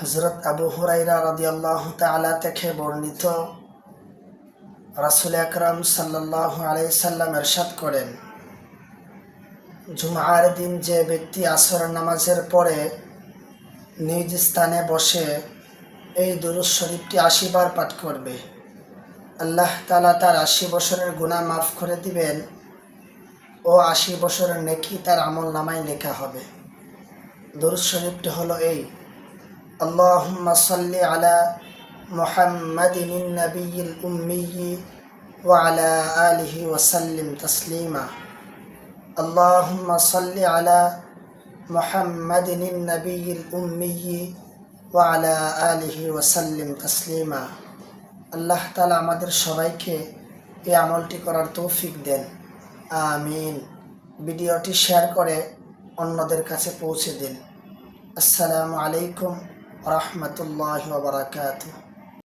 হজরত আবু হুরাইরা রদিয়াল্লাহ তালা থেকে বর্ণিত রাসুল আকরাম সাল্লাহ আলাইসাল্লাম এরশাদ করেন জুমার দিন যে ব্যক্তি আসর নামাজের পরে নিজ স্থানে বসে এই দুরুজ শরীফটি আশিবার পাঠ করবে, আল্লাহ তালা তার আশি বছরের গুণা মাফ করে দিবেন ও আশি বছরের নেকি তার আমল নামায় লেখা হবে। দুরুজ শরীফটি হলো এই اللهم صل على محمد النبي الأمي وعلى آله وسلم تسليما اللهم صل على محمد النبي الأمي وعلى آله وسلم تسليما আল্লাহ তালা আমাদের সবাইকে এই আমলটি করার তৌফিক দেন আমিন ভিডিওটি শেয়ার করে অন্যদের কাছে পৌঁছে দিন আসসালামু আলাইকুম ورحمة الله وبركاته.